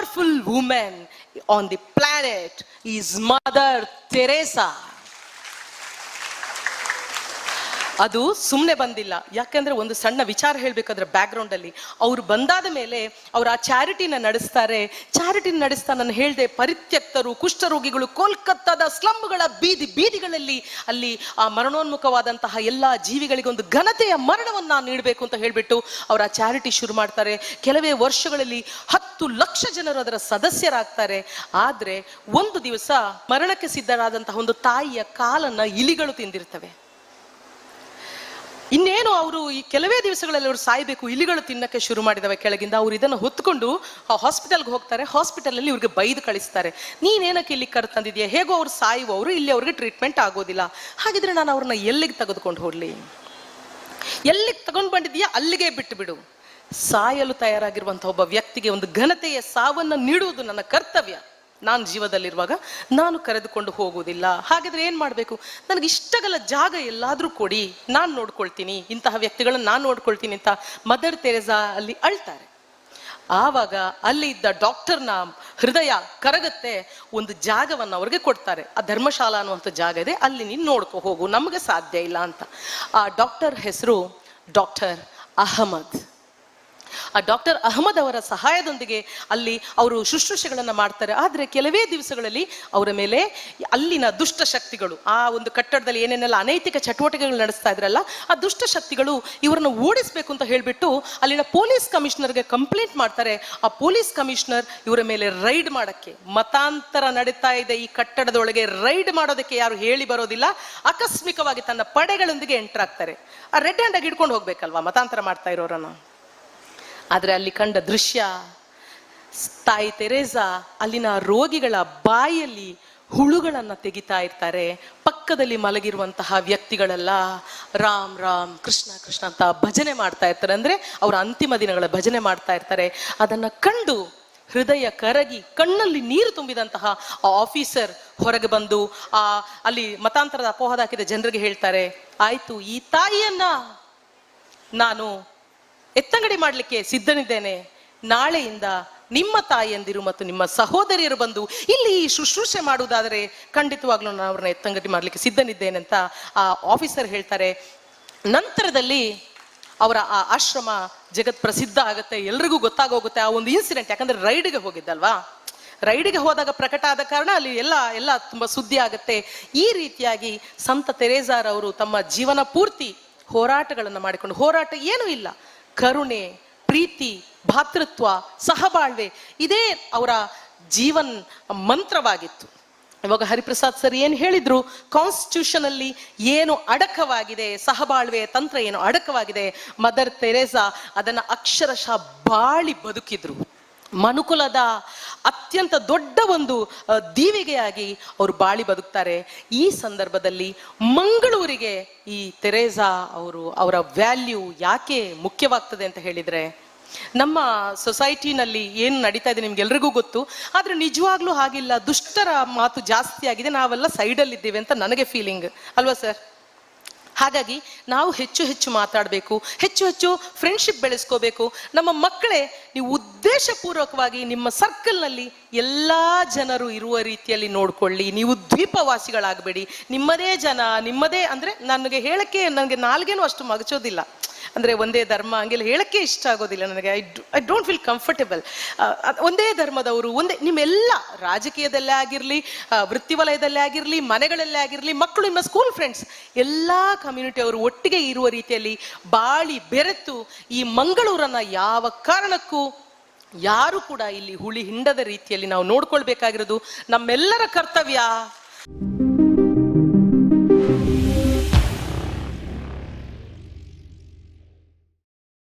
powerful woman on the planet is Mother Teresa. ಅದು ಸುಮ್ಮನೆ ಬಂದಿಲ್ಲ. ಯಾಕೆಂದ್ರೆ ಒಂದು ಸಣ್ಣ ವಿಚಾರ ಹೇಳಬೇಕಾದ್ರೆ ಬ್ಯಾಕ್ಗ್ರೌಂಡ್ ಅಲ್ಲಿ. ಅವ್ರು ಬಂದಾದ ಮೇಲೆ ಅವ್ರು ಆ ಚಾರಿಟಿನ ನಡೆಸ್ತಾರೆ. ಚಾರಿಟಿನ ನಡೆಸ್ತಾ ನಾನು ಹೇಳಿದೆ, ಪರಿತ್ಯಕ್ತರು ಕುಷ್ಠರೋಗಿಗಳು ಕೋಲ್ಕತ್ತಾದ ಸ್ಲಮ್ಗಳ ಬೀದಿ ಬೀದಿಗಳಲ್ಲಿ ಅಲ್ಲಿ ಆ ಮರಣೋನ್ಮುಖವಾದಂತಹ ಎಲ್ಲ ಜೀವಿಗಳಿಗೊಂದು ಘನತೆಯ ಮರಣವನ್ನು ನೀಡಬೇಕು ಅಂತ ಹೇಳಿಬಿಟ್ಟು ಅವರ ಆ ಚಾರಿಟಿ ಶುರು ಮಾಡ್ತಾರೆ. ಕೆಲವೇ ವರ್ಷಗಳಲ್ಲಿ ಹತ್ತು ಲಕ್ಷ ಜನರು ಅದರ ಸದಸ್ಯರಾಗ್ತಾರೆ. ಆದ್ರೆ ಒಂದು ದಿವಸ ಮರಣಕ್ಕೆ ಸಿದ್ಧರಾದಂತಹ ಒಂದು ತಾಯಿಯ ಕಾಲನ್ನ ಇಲಿಗಳು ತಿಂದಿರ್ತವೆ. ಇನ್ನೇನು ಅವರು ಈ ಕೆಲವೇ ದಿವಸಗಳಲ್ಲಿ ಅವರು ಸಾಯ್ಬೇಕು, ಇಲಿಗಳು ತಿನ್ನಕ್ಕೆ ಶುರು ಮಾಡಿದವೆ ಕೆಳಗಿಂದ. ಅವ್ರು ಇದನ್ನು ಹೊತ್ಕೊಂಡು ಹಾಸ್ಪಿಟಲ್ಗೆ ಹೋಗ್ತಾರೆ. ಹಾಸ್ಪಿಟಲಲ್ಲಿ ಇವ್ರಿಗೆ ಬೈದು ಕಳಿಸ್ತಾರೆ. ನೀನೇನಕ್ಕೆ ಇಲ್ಲಿ ಕರ್ ತಂದಿದ್ಯಾ? ಹೇಗೋ ಅವ್ರು ಸಾಯುವವರು, ಇಲ್ಲಿ ಅವ್ರಿಗೆ ಟ್ರೀಟ್ಮೆಂಟ್ ಆಗೋದಿಲ್ಲ. ಹಾಗಿದ್ರೆ ನಾನು ಅವ್ರನ್ನ ಎಲ್ಲಿಗೆ ತೆಗೆದುಕೊಂಡು ಹೋಗಲಿ? ಎಲ್ಲಿಗೆ ತಗೊಂಡು ಬಂದಿದ್ಯಾ? ಅಲ್ಲಿಗೆ ಬಿಟ್ಟು ಬಿಡು ಸಾಯಲು ತಯಾರಾಗಿರುವಂತಹ ಒಬ್ಬ ವ್ಯಕ್ತಿಗೆ ಒಂದು ಘನತೆಯ ಸಾವನ್ನ ನೀಡುವುದು ನನ್ನ ಕರ್ತವ್ಯ. ನಾನು ಜೀವದಲ್ಲಿರುವಾಗ ನಾನು ಕರೆದುಕೊಂಡು ಹೋಗುವುದಿಲ್ಲ. ಹಾಗಿದ್ರೆ ಏನ್ ಮಾಡಬೇಕು? ನನಗೆ ಇಷ್ಟಗಲ ಜಾಗ ಎಲ್ಲಾದ್ರೂ ಕೊಡಿ. ನಾನು ನೋಡ್ಕೊಳ್ತೀನಿ. ಇಂತಹ ವ್ಯಕ್ತಿಗಳನ್ನ ನಾನು ನೋಡ್ಕೊಳ್ತೀನಿ ಅಂತ ಮದರ್ ತೆರೆಸಾ ಅಲ್ಲಿ ಅಳ್ತಾರೆ. ಆವಾಗ ಅಲ್ಲಿ ಇದ್ದ ಡಾಕ್ಟರ್ನ ಹೃದಯ ಕರಗತ್ತೆ, ಒಂದು ಜಾಗವನ್ನು ಅವ್ರಿಗೆ ಕೊಡ್ತಾರೆ. ಆ ಧರ್ಮಶಾಲಾ ಅನ್ನುವಂಥ ಜಾಗ ಇದೆ, ಅಲ್ಲಿ ನೀನು ನೋಡ್ಕೊ ಹೋಗು, ನಮಗೆ ಸಾಧ್ಯ ಇಲ್ಲ ಅಂತ. ಆ ಡಾಕ್ಟರ್ ಹೆಸರು ಡಾಕ್ಟರ್ ಅಹಮದ್. ಆ ಡಾಕ್ಟರ್ ಅಹಮದ್ ಅವರ ಸಹಾಯದೊಂದಿಗೆ ಅಲ್ಲಿ ಅವರು ಶುಶ್ರೂಷೆಗಳನ್ನು ಮಾಡ್ತಾರೆ. ಆದರೆ ಕೆಲವೇ ದಿವಸಗಳಲ್ಲಿ ಅವರ ಮೇಲೆ ಅಲ್ಲಿನ ದುಷ್ಟ ಶಕ್ತಿಗಳು, ಆ ಒಂದು ಕಟ್ಟಡದಲ್ಲಿ ಏನೇನೆಲ್ಲ ಅನೈತಿಕ ಚಟುವಟಿಕೆಗಳು ನಡೆಸ್ತಾ ಇದ್ರಲ್ಲ, ಆ ದುಷ್ಟ ಶಕ್ತಿಗಳು ಇವರನ್ನು ಓಡಿಸ್ಬೇಕು ಅಂತ ಹೇಳಿಬಿಟ್ಟು ಅಲ್ಲಿನ ಪೊಲೀಸ್ ಕಮಿಷನರ್ಗೆ ಕಂಪ್ಲೇಂಟ್ ಮಾಡ್ತಾರೆ. ಆ ಪೊಲೀಸ್ ಕಮಿಷನರ್ ಇವರ ಮೇಲೆ ರೈಡ್ ಮಾಡಕ್ಕೆ, ಮತಾಂತರ ನಡೀತಾ ಇದೆ ಈ ಕಟ್ಟಡದೊಳಗೆ, ರೈಡ್ ಮಾಡೋದಕ್ಕೆ ಯಾರು ಹೇಳಿ ಬರೋದಿಲ್ಲ. ಆಕಸ್ಮಿಕವಾಗಿ ತನ್ನ ಪಡೆಗಳೊಂದಿಗೆ ಎಂಟರ್ ಆಗ್ತಾರೆ. ಆ ರೆಡ್ ಹ್ಯಾಂಡ್ ಆಗಿ ಹಿಡ್ಕೊಂಡು ಹೋಗ್ಬೇಕಲ್ವಾ ಮತಾಂತರ ಮಾಡ್ತಾ ಇರೋರನ್ನ? ಆದ್ರೆ ಅಲ್ಲಿ ಕಂಡ ದೃಶ್ಯ, ತಾಯಿ ತೆರೇಸಾ ಅಲ್ಲಿನ ರೋಗಿಗಳ ಬಾಯಲ್ಲಿ ಹುಳುಗಳನ್ನು ತೆಗಿತಾ ಇರ್ತಾರೆ. ಪಕ್ಕದಲ್ಲಿ ಮಲಗಿರುವಂತಹ ವ್ಯಕ್ತಿಗಳೆಲ್ಲ ರಾಮ್ ರಾಮ್, ಕೃಷ್ಣ ಕೃಷ್ಣ ಅಂತ ಭಜನೆ ಮಾಡ್ತಾ ಇರ್ತಾರೆ. ಅಂದರೆ ಅವರ ಅಂತಿಮ ದಿನಗಳ ಭಜನೆ ಮಾಡ್ತಾ ಇರ್ತಾರೆ. ಅದನ್ನು ಕಂಡು ಹೃದಯ ಕರಗಿ ಕಣ್ಣಲ್ಲಿ ನೀರು ತುಂಬಿದಂತಹ ಆ ಆಫೀಸರ್ ಹೊರಗೆ ಬಂದು ಆ ಅಲ್ಲಿ ಮತಾಂತರದ ಅಪೋಹದ ಹಾಕಿದ ಜನರಿಗೆ ಹೇಳ್ತಾರೆ, ಆಯಿತು, ಈ ತಾಯಿಯನ್ನ ನಾನು ಎತ್ತಂಗಡಿ ಮಾಡಲಿಕ್ಕೆ ಸಿದ್ಧನಿದ್ದೇನೆ. ನಾಳೆಯಿಂದ ನಿಮ್ಮ ತಾಯಿಯಂದಿರು ಮತ್ತು ನಿಮ್ಮ ಸಹೋದರಿಯರು ಬಂದು ಇಲ್ಲಿ ಶುಶ್ರೂಷೆ ಮಾಡುವುದಾದರೆ ಖಂಡಿತವಾಗ್ಲೂ ನಾನು ಅವ್ರನ್ನ ಎತ್ತಂಗಡಿ ಮಾಡಲಿಕ್ಕೆ ಸಿದ್ಧನಿದ್ದೇನೆ ಅಂತ ಆ ಆಫೀಸರ್ ಹೇಳ್ತಾರೆ. ನಂತರದಲ್ಲಿ ಅವರ ಆ ಆಶ್ರಮ ಜಗತ್ ಪ್ರಸಿದ್ಧ ಆಗುತ್ತೆ, ಎಲ್ರಿಗೂ ಗೊತ್ತಾಗೋಗುತ್ತೆ ಆ ಒಂದು ಇನ್ಸಿಡೆಂಟ್ ಯಾಕಂದ್ರೆ ರೈಡ್ಗೆ ಹೋಗಿದ್ದಲ್ವಾ? ರೈಡಿಗೆ ಹೋದಾಗ ಪ್ರಕಟ ಆದ ಕಾರಣ ಅಲ್ಲಿ ಎಲ್ಲ ಎಲ್ಲ ತುಂಬ ಸುದ್ದಿ ಆಗುತ್ತೆ. ಈ ರೀತಿಯಾಗಿ ಸಂತ ತೆರೇಜಾರ್ ಅವರು ತಮ್ಮ ಜೀವನ ಪೂರ್ತಿ ಹೋರಾಟಗಳನ್ನು ಮಾಡಿಕೊಂಡು, ಹೋರಾಟ ಏನೂ ಇಲ್ಲ. ಕರುಣೆ, ಪ್ರೀತಿ, ಭಾತೃತ್ವ, ಸಹಬಾಳ್ವೆ ಇದೇ ಅವರ ಜೀವನ್ ಮಂತ್ರವಾಗಿತ್ತು. ಇವಾಗ ಹರಿಪ್ರಸಾದ್ ಸರ್ ಏನು ಹೇಳಿದ್ರು? ಕಾನ್ಸ್ಟಿಟ್ಯೂಷನ್ ಅಲ್ಲಿ ಏನು ಅಡಕವಾಗಿದೆ, ಸಹಬಾಳ್ವೆ ತಂತ್ರ ಏನು ಅಡಕವಾಗಿದೆ ಮದರ್ ತೆರೇಸಾ ಅದನ್ನ ಅಕ್ಷರಶಃ ಬಾಳಿ ಬದುಕಿದ್ರು. ಮನುಕುಲದ ಅತ್ಯಂತ ದೊಡ್ಡ ಒಂದು ದೀವಿಗೆಯಾಗಿ ಅವರು ಬಾಳಿ ಬದುಕ್ತಾರೆ. ಈ ಸಂದರ್ಭದಲ್ಲಿ ಮಂಗಳೂರಿಗೆ ಈ ತೆರೇಸಾ ಅವರು ಅವರ ವ್ಯಾಲ್ಯೂ ಯಾಕೆ ಮುಖ್ಯವಾಗ್ತದೆ ಅಂತ ಹೇಳಿದರೆ, ನಮ್ಮ ಸೊಸೈಟಿನಲ್ಲಿ ಏನು ನಡೀತಾ ಇದೆ ನಿಮ್ಗೆಲ್ರಿಗೂ ಗೊತ್ತು, ಆದರೆ ನಿಜವಾಗ್ಲೂ ಹಾಗಿಲ್ಲ. ದುಷ್ಟರ ಮಾತು ಜಾಸ್ತಿ ಆಗಿದೆ ನಾವೆಲ್ಲ ಸೈಡಲ್ಲಿದ್ದೇವೆ ಅಂತ ನನಗೆ ಫೀಲಿಂಗ್ ಅಲ್ವಾ ಸರ್? ಹಾಗಾಗಿ ನಾವು ಹೆಚ್ಚು ಹೆಚ್ಚು ಮಾತಾಡಬೇಕು, ಹೆಚ್ಚು ಹೆಚ್ಚು ಫ್ರೆಂಡ್ಶಿಪ್ ಬೆಳೆಸ್ಕೋಬೇಕು. ನಮ್ಮ ಮಕ್ಕಳೇ, ನೀವು ಉದ್ದೇಶಪೂರ್ವಕವಾಗಿ ನಿಮ್ಮ ಸರ್ಕಲ್ನಲ್ಲಿ ಎಲ್ಲ ಜನರು ಇರುವ ರೀತಿಯಲ್ಲಿ ನೋಡ್ಕೊಳ್ಳಿ. ನೀವು ದ್ವೀಪವಾಸಿಗಳಾಗಬೇಡಿ. ನಿಮ್ಮದೇ ಜನ, ನಿಮ್ಮದೇ ಅಂದರೆ ನನಗೆ ಹೇಳಕ್ಕೆ ನನಗೆ ನಾಲ್ಗೇನು ಅಷ್ಟು ಮಗಚೋದಿಲ್ಲ. ಅಂದ್ರೆ ಒಂದೇ ಧರ್ಮ ಹಂಗೆಲ್ಲ ಹೇಳಕ್ಕೆ ಇಷ್ಟ ಆಗೋದಿಲ್ಲ ನನಗೆ. I I don't feel comfortable ಒಂದೇ ಧರ್ಮದವರು, ಒಂದೇ, ನಿಮ್ಮೆಲ್ಲ ರಾಜಕೀಯದಲ್ಲೇ ಆಗಿರಲಿ ವೃತ್ತಿ ವಲಯದಲ್ಲೇ ಆಗಿರಲಿ, ಮನೆಗಳಲ್ಲೇ ಆಗಿರಲಿ, ಮಕ್ಕಳು ನಿಮ್ಮ ಸ್ಕೂಲ್ ಫ್ರೆಂಡ್ಸ್ ಎಲ್ಲ ಕಮ್ಯುನಿಟಿ ಅವರು ಒಟ್ಟಿಗೆ ಇರುವ ರೀತಿಯಲ್ಲಿ ಬಾಳಿ ಬೆರೆತು ಈ ಮಂಗಳೂರನ್ನ ಯಾವ ಕಾರಣಕ್ಕೂ ಯಾರು ಕೂಡ ಇಲ್ಲಿ ಹುಳಿ ಹಿಂಡದ ರೀತಿಯಲ್ಲಿ ನಾವು ನೋಡ್ಕೊಳ್ಬೇಕಾಗಿರೋದು ನಮ್ಮೆಲ್ಲರ ಕರ್ತವ್ಯ.